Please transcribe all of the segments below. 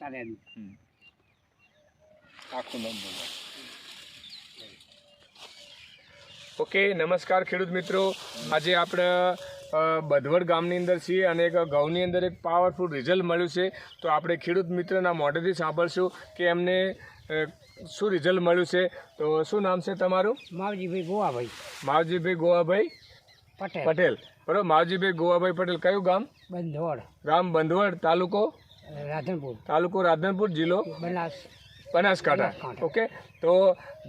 તારે. આખું નામ બોલો ઓકે નમસ્કાર ખેડૂત મિત્રો. આજે આપણે બધવડ ગામની અંદર છીએ અને એક ઘઉંની અંદર એક પાવરફુલ રિઝલ્ટ મળ્યું છે. તો આપણે ખેડૂત મિત્રના મોઢેથી સાંભળશું કે એમને શું રિઝલ્ટ મળ્યું છે. તો શું નામ છે તમારું? માવજીભાઈ ગોવાભાઈ. માવજીભાઈ ગોવાભાઈ પટેલ. પટેલ. બરોબર માવજીભાઈ ગોવાભાઈ પટેલ. કયું ગામ? બંધવડ. ગામ બંધવડ તાલુકો? રાધનપુર. તાલુકો રાધનપુર જિલ્લો? બનાસ. બનાસકાંઠા. ઓકે. તો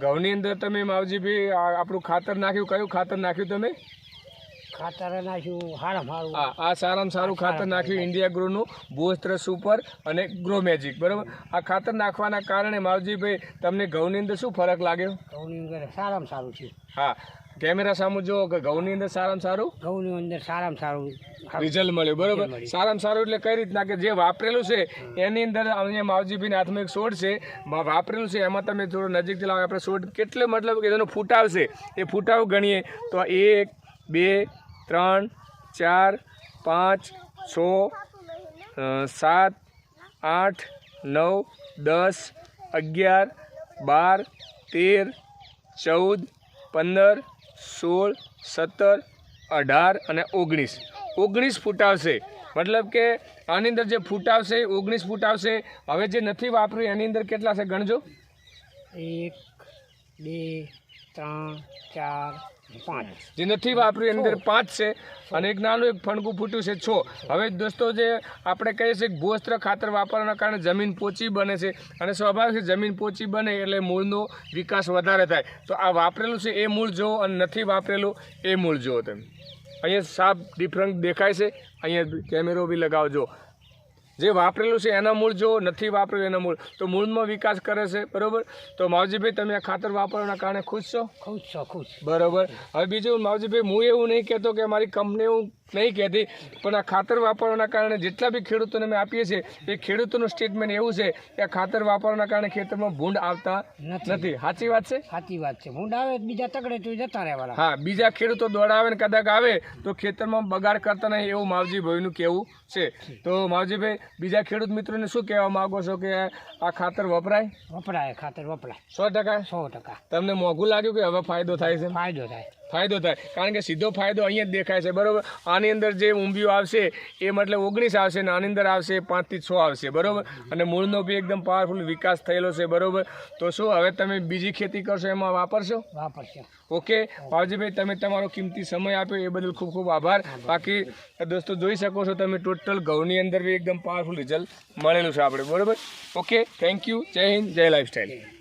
ઘઉંની અંદર તમે માવજીભાઈ આપણું ખાતર નાખ્યું કયું ખાતર નાખ્યું તમે? ખાતર નાખ્યું સારામાં સારું આ આ સારામાં સારું ખાતર નાખ્યું ઇન્ડિયા ગ્રોનું ભૂસ્ત્ર સુપર અને ગ્રો મેજિક બરાબર? આ ખાતર નાખવાના કારણે માવજીભાઈ તમને ઘઉંની અંદર શું ફરક લાગ્યો? ઘઉંની અંદર સારામાં સારું છે. હા. કેમેરા સામે જુઓ કે ઘઉંની અંદર સારામાં સારું? ઘઉંની અંદર સારામાં સારું. રિઝલ્ટ મળ્યું બરોબર? સારામાં સારું એટલે કઈ રીતના કે જે વાપરેલું છે એની અંદર અહીંયા માવજીભાઈના હાથમાં એક સોડ છે. વાપરેલું છે એમાં તમે થોડું નજીકથી લાવો આપણે સોડ કેટલો મતલબ કે એનો ફૂટાવ છે એ ફૂટાવ ગણીએ. તો એક બે ત્રણ ચાર પાંચ છ સાત આઠ નવ દસ અગિયાર બાર તેર ચૌદ પંદર સોળ, સત્તર, અઢાર અને ઓગણીસ. ઓગણીસ ફૂટ આવશે મતલબ કે આની અંદર જે ફૂટ આવશે ઓગણીસ ફૂટ આવશે હવે જે નથી વાપર્યું, એની અંદર કેટલા છે ગણજો? એક, બે ત્રણ ચાર પાંચ. જે નથી વાપર્યું એની અંદર પાંચ છે અને એક નાનું એક ફણકું ફૂટ્યું છે છ. હવે દોસ્તો જે આપણે કહીએ છીએ કે ભૂસ્ત્ર ખાતર વાપરવાના કારણે જમીન પોચી બને છે અને સ્વાભાવિક જમીન પોચી બને એટલે મૂળનો વિકાસ વધારે થાય. તો આ વાપરેલું છે એ મૂળ જુઓ અને નથી વાપરેલું એ મૂળ જુઓ તમે. અહીંયા સાફ ડિફરન્ટ દેખાય છે. અહીંયા કેમેરો બી લગાવજો. જે વાપરેલું છે એના મૂળ જો નથી વાપરેલું એના મૂળ તો મૂળમાં વિકાસ કરે છે બરાબર? તો માવજીભાઈ તમે આ ખાતર વાપરવાના કારણે ખુશ છો? ખુશ છો ખુશ. બરોબર. હવે બીજું માવજીભાઈ હું એવું નહીં કહેતો કે મારી કંપની એવું નહીં કહેતી પણ આ ખાતર વાપરવાના કારણે જેટલા બી ખેડૂતોને અમે આપીએ છીએ એ ખેડૂતોનું સ્ટેટમેન્ટ એવું છે કે આ ખાતર વાપરવાના કારણે ખેતરમાં ભૂંડ આવતા નથી. સાચી વાત છે? સાચી વાત છે. ભૂંડ આવે બીજા તકડે તો જતા રહેવાના. હા બીજા ખેડૂતો દોડાવે ને કદાચ આવે તો ખેતરમાં બગાડ કરતા નહીં એવું માવજીભાઈનું કહેવું છે. તો માવજીભાઈ બીજા ખેડૂત મિત્રોને શું કહેવા માગો છો કે આ ખાતર વપરાય? વપરાય ખાતર વપરાય. સો ટકા? સો ટકા. તમને મોંઘું લાગ્યું કે હવે ફાયદો થાય છે? ફાયદો થાય. ફાયદો થાય. કારણ કે સીધો ફાયદો અહીંયા જ દેખાય છે બરોબર? આની અંદર જે ઊંબીઓ આવશે એ મતલબ ઓગણીસ આવશે ને આની અંદર આવશે પાંચથી છ આવશે બરોબર? અને મૂળનો બી એકદમ પાવરફુલ વિકાસ થયેલો છે બરોબર? તો શું હવે તમે બીજી ખેતી કરશો એમાં વાપરશો? વાપરશો. ઓકે? પાવજીભાઈ તમે તમારો કિંમતી સમય આપ્યો એ બદલ ખૂબ ખૂબ આભાર. બાકી દોસ્તો જોઈ શકો છો તમે ટોટલ ઘઉંની અંદર બી એકદમ પાવરફુલ રિઝલ્ટ મળેલું છે આપણે બરોબર? ઓકે? થેન્ક યુ જય હિન્દ જય લાઈફસ્ટાઈલ